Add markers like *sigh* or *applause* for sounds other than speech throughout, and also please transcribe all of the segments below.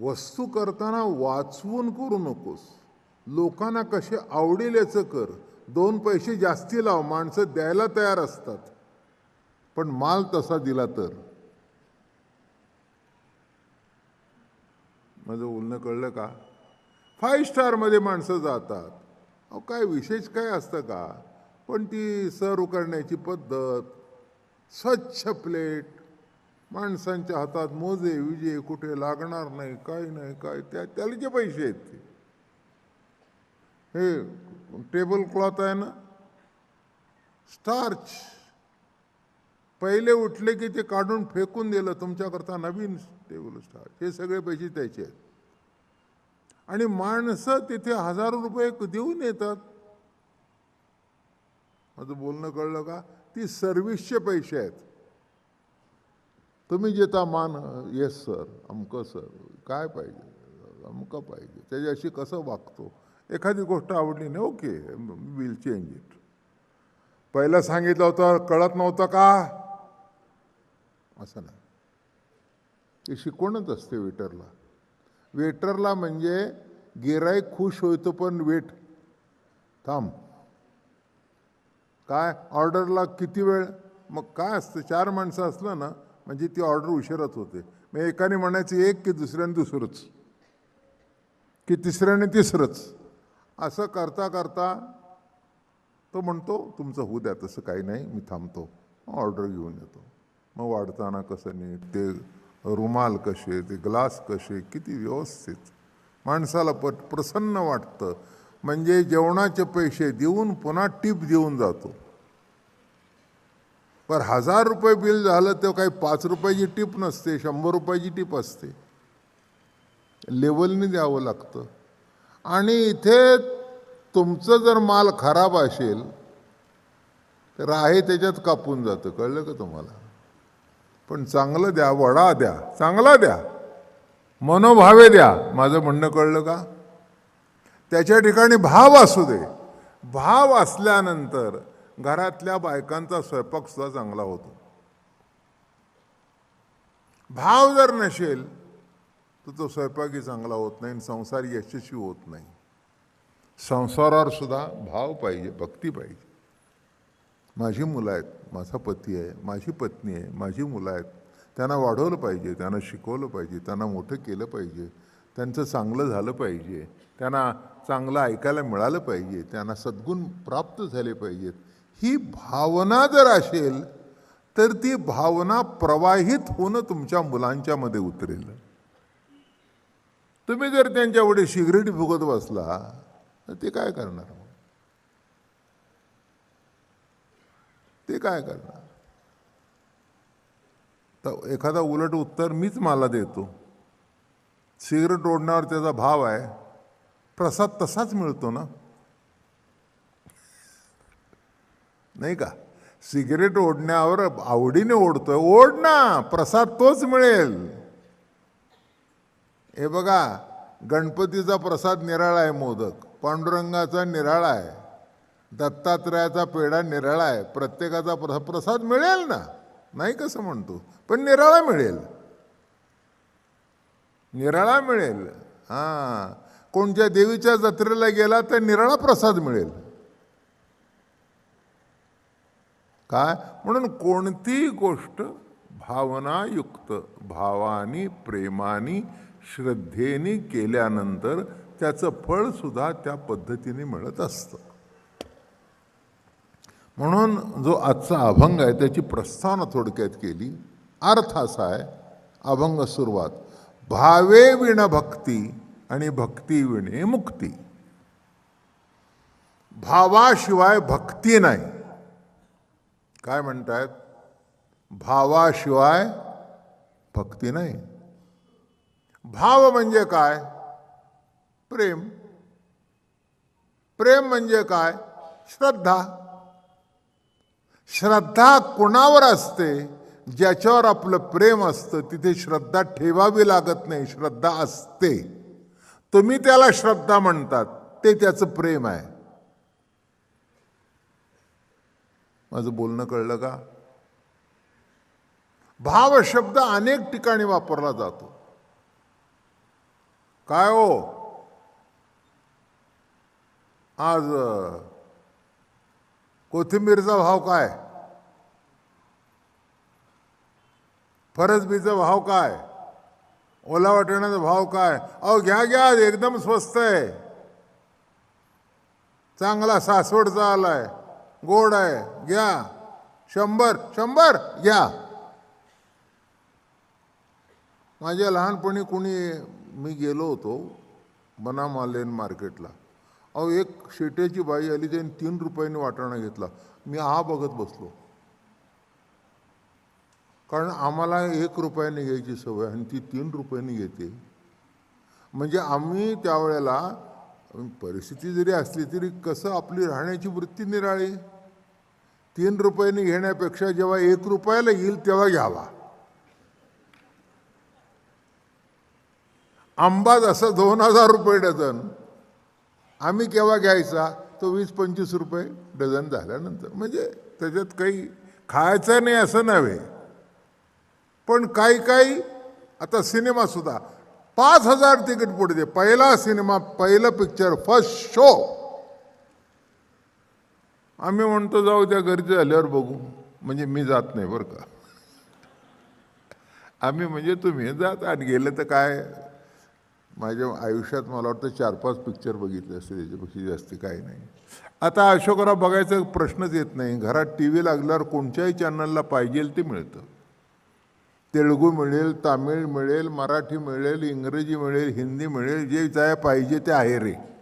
वस्तू करताना वाचवून करू नकोस. लोकांना कसे आवडेल याचं कर. दोन पैसे जास्ती लाव माणसं द्यायला तयार असतात. पण माल तसा दिला तर? माझं बोलणं कळलं का? फाईव्ह स्टारमध्ये माणसं जातात. अहो काय विशेष काय असतं का? पण ती सर्व करण्याची पद्धत स्वच्छ प्लेट माणसांच्या हातात मोजे विजे कुठे लागणार नाही काही नाही काय त्या त्याला जे पैसे आहेत ते. हे टेबल क्लॉथ आहे ना? स्टार्च पहिले उठले की ते काढून फेकून दिलं तुमच्याकरता नवीन टेबल स्टार्च हे सगळे पैसे त्याचे आहेत. आणि माणसं तिथे हजारो रुपये देऊन येतात. माझं बोलणं कळलं का? ती सर्व्हिसचे पैसे आहेत. तुम्ही जेता मान येस सर अमकं सर काय पाहिजे? अमकं पाहिजे. त्याच्याशी कसं वागतो? एखादी गोष्ट आवडली नाही ओके विल चेंज इट पहिलं सांगितलं होतं कळत नव्हतं का? असं नाही. ते शिकवणच असते वेटरला. वेटरला म्हणजे गिराईक खुश होतो पण वेट थांब. काय? ऑर्डरला किती वेळ? मग काय असतं? चार माणसं असलं ना म्हणजे ती ऑर्डर उशिराच होते. मग एकाने म्हणायचं एक की दुसऱ्याने दुसरंच. की तिसऱ्याने तिसरंच. असं करता करता तो म्हणतो तुमचं होऊ द्या तसं काही नाही मी थांबतो. ऑर्डर घेऊन येतो. मग वाढताना कसं नीट ते रुमाल कसे ते ग्लास कसे किती व्यवस्थित. माणसाला पट प्रसन्न वाटतं. म्हणजे जेवणाचे पैसे देऊन पुन्हा टीप देऊन जातो. पर हजार रुपये बिल झालं तर काही पाच रुपयाची टीप नसते शंभर रुपयाची टीप असते. लेवलने द्यावं लागतं. आणि इथे तुमचं जर माल खराब असेल तर आहे त्याच्यात कापून जातं. कळलं का तुम्हाला? पण चांगलं द्या वडा द्या चांगला द्या. मनोभावे द्या. माझं म्हणणं कळलं का? त्याच्या ठिकाणी भाव असू दे. भाव असल्यानंतर घरातल्या बायकांचा स्वयंपाकसुद्धा चांगला होतो. भाव जर नसेल तर तो स्वयंपाकही चांगला होत नाही आणि संसार यशस्वी होत नाही. संसारावर सुद्धा भाव पाहिजे भक्ती पाहिजे. माझी मुलं आहेत माझा पती आहे माझी पत्नी आहे माझी मुलं आहेत. त्यांना वाढवलं पाहिजे त्यांना शिकवलं पाहिजे त्यांना मोठं केलं पाहिजे त्यांचं चांगलं झालं पाहिजे त्यांना चांगलं ऐकायला मिळालं पाहिजे त्यांना सद्गुण प्राप्त झाले पाहिजेत. ही भावना जर असेल तर ती भावना प्रवाहित होणं तुमच्या मुलांच्या मध्ये उतरेल. तुम्ही जर त्यांच्यापुढे सिगरेट फुगत बसला तर ते काय करणार? मग ते काय करणार? तर एखादा उलट उत्तर मीच मला देतो. सिगरेट ओढण्यावर त्याचा भाव आहे. प्रसाद तसाच मिळतो ना? नाही का? सिगरेट ओढण्यावर आवडीने ओढतोय. ओढ ना प्रसाद तोच मिळेल. हे बघा गणपतीचा प्रसाद निराळा आहे मोदक. पांडुरंगाचा निराळा आहे. दत्तात्रयाचा पेढा निराळा आहे. प्रत्येकाचा प्रसा प्रसाद मिळेल ना? नाही कसं म्हणतो? पण निराळा मिळेल. निराळा मिळेल. हां. कोणत्या देवीच्या जत्रेला गेला तर निराळा प्रसाद मिळेल. काय? म्हणून कोणतीही गोष्ट भावनायुक्त भावानी प्रेमानी श्रद्धेने केल्यानंतर त्याचं फळ सुद्धा त्या पद्धतीने मिळत असतं. म्हणून जो आजचा अभंग आहे त्याची प्रस्थान थोडक्यात केली. अर्थ असा आहे अभंग सुरुवात. भावे विण भक्ती आणि भक्ती विणे मुक्ती. भावाशिवाय भक्ती नाही. काय म्हणतायत? भावाशिवाय भक्ती नाही. भाव म्हणजे काय? प्रेम. प्रेम म्हणजे काय? श्रद्धा. श्रद्धा कुणावर असते? ज्याच्यावर आपलं प्रेम असतं तिथे श्रद्धा ठेवावी लागत नाही श्रद्धा असते. तुम्ही त्याला श्रद्धा म्हणतात ते त्याचं प्रेम आहे. माझं बोलणं कळलं का? भाव शब्द अनेक ठिकाणी वापरला जातो. काय हो? आज कोथिंबीरचा भाव काय? फरसबीचा भाव काय? ओला वाटण्याचा भाव काय? अहो घ्या घ्या एकदम स्वस्त आहे. चांगला सासवडचा आलाय. गोड आहे. घ्या. शंभर शंभर घ्या. माझ्या लहानपणी कुणी मी गेलो होतो बनामा लेन मार्केटला. अहो एक शेट्याची बाई आली त्याने तीन रुपयांनी वाटाणा घेतला. मी हा बघत बसलो. कारण आम्हाला एक रुपयाने घ्यायची सवय आणि ती तीन रुपयांनी घेते. म्हणजे आम्ही त्यावेळेला परिस्थिती जरी असली तरी कसं आपली राहण्याची वृत्ती निराळी? तीन रुपयाने घेण्यापेक्षा जेव्हा एक रुपयाला येईल तेव्हा घ्यावा. आंबा जसा दोन हजार रुपये डझन. आम्ही केव्हा घ्यायचा? तो वीस पंचवीस रुपये डझन झाल्यानंतर. म्हणजे त्याच्यात काही खायचं नाही असं नव्हे. पण काही काही आता सिनेमासुद्धा पाच हजार तिकीट पुढे पहिला सिनेमा पहिलं पिक्चर फर्स्ट शो. आम्ही म्हणतो जाऊ त्या गर्दी झाल्यावर बघू. म्हणजे मी जात नाही बरं का? आम्ही म्हणजे तुम्ही जात आणि गेलं तर काय? माझ्या आयुष्यात मला वाटतं चार पाच पिक्चर बघितले असते त्याच्यापेक्षा जास्त काही नाही. आता अशोकराव बघायचा प्रश्नच येत नाही. घरात टी व्ही लागल्यावर कोणत्याही चॅनलला पाहिजे ते मिळतं. तेलुगू मिळेल तामिळ मिळेल मराठी मिळेल इंग्रजी मिळेल हिंदी मिळेल जे जाय पाहिजे ते आहे रे.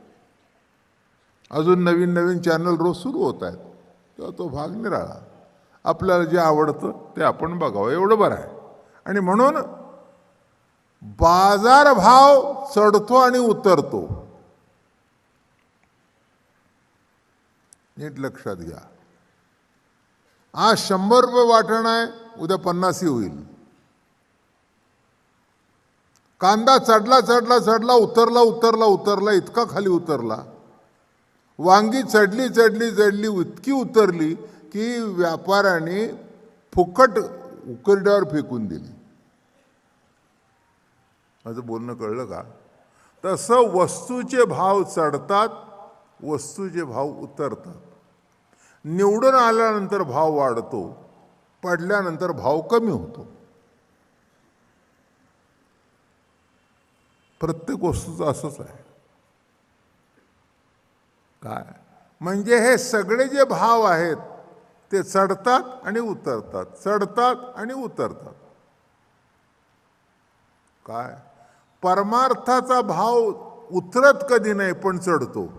अजून नवीन नवीन चॅनल रोज सुरू होत आहेत. तेव्हा तो भाग निराळा. आपल्याला जे आवडतं ते आपण बघावं. एवढं बरं आहे. आणि म्हणून बाजारभाव चढतो आणि उतरतो. नीट लक्षात घ्या. आज शंभर रुपये वाटण आहे उद्या पन्नासही होईल. कांदा चढला चढला चढला उतरला उतरला उतरला इतका खाली उतरला. वांगी चढली चढली चढली इतकी उतरली की व्यापाराने फुकट उकरड्यावर फेकून दिली. माझं बोलणं कळलं का? तसं वस्तूचे भाव चढतात वस्तूचे भाव उतरतात. निवडून आल्यानंतर भाव वाढतो पडल्यानंतर भाव कमी होतो. प्रत्येक वस्तूचं असंच आहे. काय? म्हणजे हे सगळे जे भाव आहेत ते चढतात आणि उतरतात. चढतात आणि उतरतात. काय? परमार्थाचा भाव उतरत कधी नाही पण चढतो.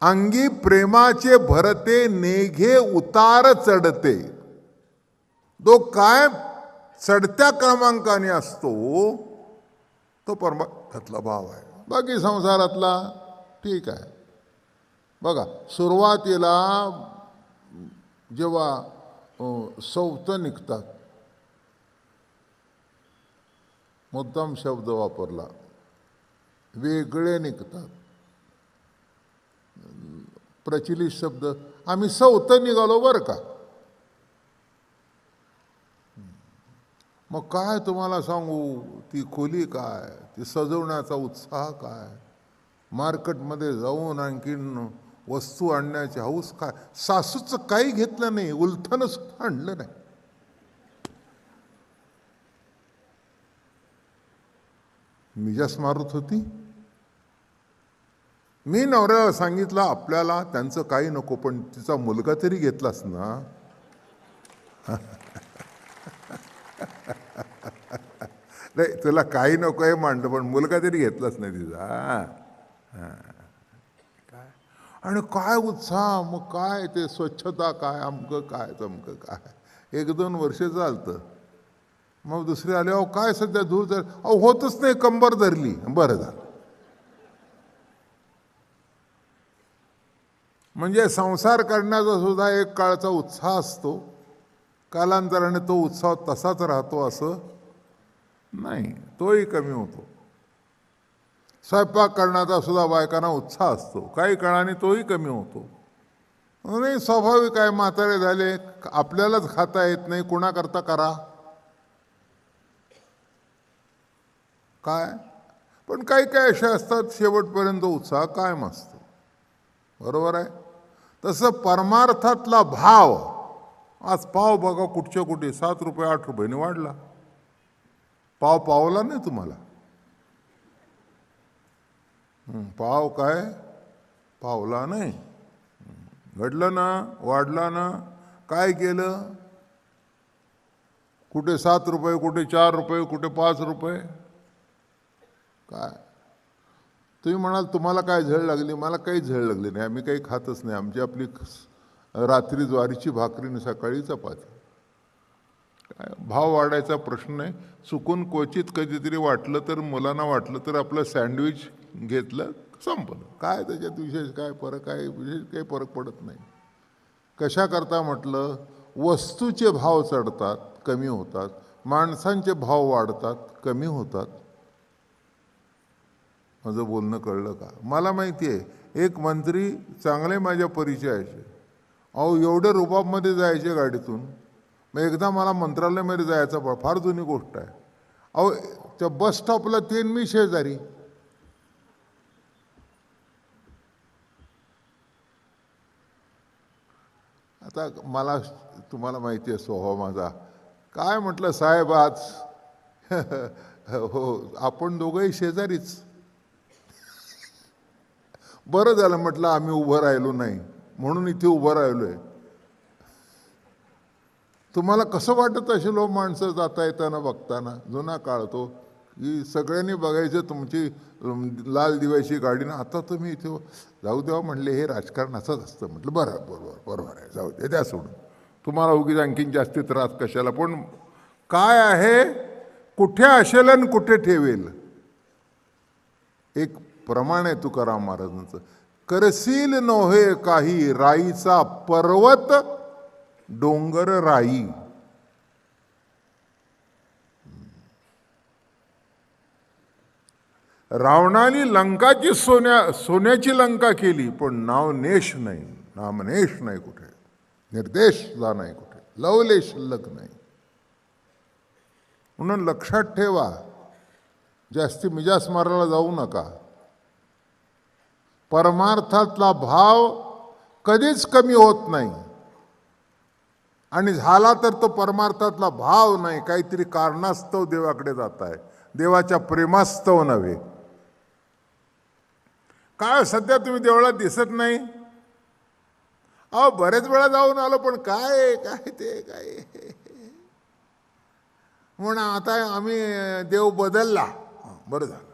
अंगी प्रेमाचे भरते नेघे उतार चढते. तो काय चढत्या क्रमांकाने असतो तो परमार्थातला भाव आहे. बाकी संसारातला ठीक आहे. बघा सुरुवातीला जेव्हा सौत सौतं निघतात मुद्दाम शब्द वापरला वेगळे निघतात. प्रचलित शब्द आम्ही सौतं निघालो बरं का? मग काय तुम्हाला सांगू ती खोली काय ती सजवण्याचा उत्साह काय? मार्केटमध्ये जाऊन आणखीन वस्तू आणण्याची हौस काय सासूचं काही घेतलं नाही उलथनं सुद्धा आणलं नाही. मिजास मारत होती. मी नवऱ्याला सांगितलं आपल्याला त्यांचं काही नको पण तिचा मुलगा तरी घेतलास ना. *laughs* नाही तुला काही नको आहे मांडलं पण मुलगा तरी घेतलाच नाही तिचा. काय आणि काय उत्साह मग काय ते स्वच्छता काय अमकं काय तमकं काय? एक दोन वर्ष चालतं. मग दुसरे आले अहो काय सध्या दूर धर अहो होतच नाही कंबर धरली. बरं झालं. म्हणजे संसार करण्याचा सुद्धा एक काळचा उत्साह असतो. कालांतराने तो उत्साह तसाच राहतो असं नाही तोही कमी होतो. स्वयंपाक करण्याचा सुद्धा बायकांना उत्साह असतो. काही काळाने तोही कमी होतो. नाही स्वाभाविक आहे म्हातारे झाले आपल्यालाच खाता येत नाही कुणाकरता करा. काय? पण काही काही असे असतात शेवटपर्यंत उत्साह कायम असतो. बरोबर आहे? तसं परमार्थातला भाव आज पाव बघा कुठच्या कुठे सात रुपये आठ रुपयाने वाढला. पाव पावला नाही तुम्हाला. पाव काय? पावला नाही. घडलं ना वाढला ना काय केलं? कुठे सात रुपये कुठे चार रुपये कुठे पाच रुपये? काय? तुम्ही म्हणाल तुम्हाला काय झळ लागली? मला काही झळ लागली नाही. आम्ही काही खातच नाही. आमची आपली रात्री ज्वारीची भाकरी आणि सकाळी चपाती. काय? भाव वाढायचा प्रश्न नाही. चुकून क्वचित कधीतरी वाटलं तर मुलांना वाटलं तर आपलं सँडविच घेतलं संपलं. काय त्याच्यात विशेष काय फरक आहे? विशेष काही फरक पडत नाही. कशा करता म्हटलं वस्तूचे भाव चढतात कमी होतात. माणसांचे भाव वाढतात कमी होतात. माझं बोलणं कळलं का? मला माहिती आहे एक मंत्री चांगले माझ्या परिचयाचे. अहो एवढे रुबाबमध्ये जायचे गाडीतून. मग एकदा मला मंत्रालयामध्ये जायचं फार जुनी गोष्ट आहे. अहो त्या बस स्टॉपला तीन मी शेजारी. आता मला तुम्हाला माहिती आहे स्वभाव माझा. काय म्हटलं साहेब आज? हो आपण दोघंही शेजारीच. बरं झालं म्हटलं आम्ही उभं राहिलो नाही म्हणून इथे उभं राहिलो आहे तुम्हाला कसं वाटत असेल हो माणसं जाता येताना बघताना? जुना काळ तो. की सगळ्यांनी बघायचं तुमची लाल दिव्याची गाडी. ना आता तुम्ही इथे जाऊ द्या म्हणले हे राजकारण असंच असतं. म्हटलं बरं बरोबर बरोबर आहे. जाऊ द्या द्या सोडून. तुम्हाला उगीच आणखीन जास्ती त्रास कशाला? पण काय आहे कुठे असेल आणि कुठे ठेवेल? एक प्रमाण आहे तुकाराम महाराजांचं. करसील नव्हे काही राईचा पर्वत डोंगर राई. रावणाने लंकाची सोन्या सोन्याची लंका केली पण नावनेश नाही. नामनेश नाही कुठे. निर्देश नाही कुठे. लवले शिल्लक नाही. म्हणून लक्षात ठेवा जास्ती मिजास मारायला जाऊ नका. परमार्थातला भाव कधीच कमी होत नाही. आणि झाला तर तो परमार्थातला भाव नाही. काहीतरी कारणास्तव देवाकडे जात आहे देवाच्या प्रेमास्तव नव्हे. काय सध्या तुम्ही देवळात दिसत नाही. अहो बरेच वेळा जाऊन आलो पण काय काय ते काय? म्हणून आता आम्ही देव बदलला. बरं झालं.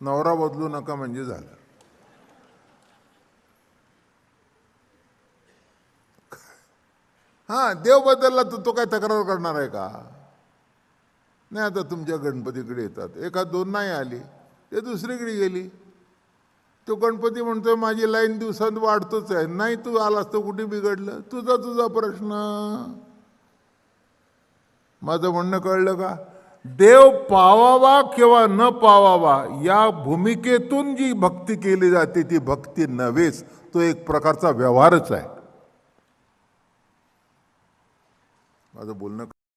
नवरा बदलू नका म्हणजे झालं. हां देव बदलला तर तो काय तक्रार करणार आहे का? नाही आता तुमच्या गणपतीकडे येतात. एखाद दोन नाही आली. ते दुसरीकडे गेली. तो गणपती म्हणतोय माझी लाईन दिवसांत वाढतोच आहे. नाही तू आलास तर कुठे बिघडलं? तुझा तुझा प्रश्न. माझं म्हणणं कळलं का? देव पावावा किंवा न पावावा या भूमिकेतून जी भक्ती केली जाते ती भक्ती नव्हेच. तो एक प्रकारचा व्यवहारच आहे. माझं बोलणं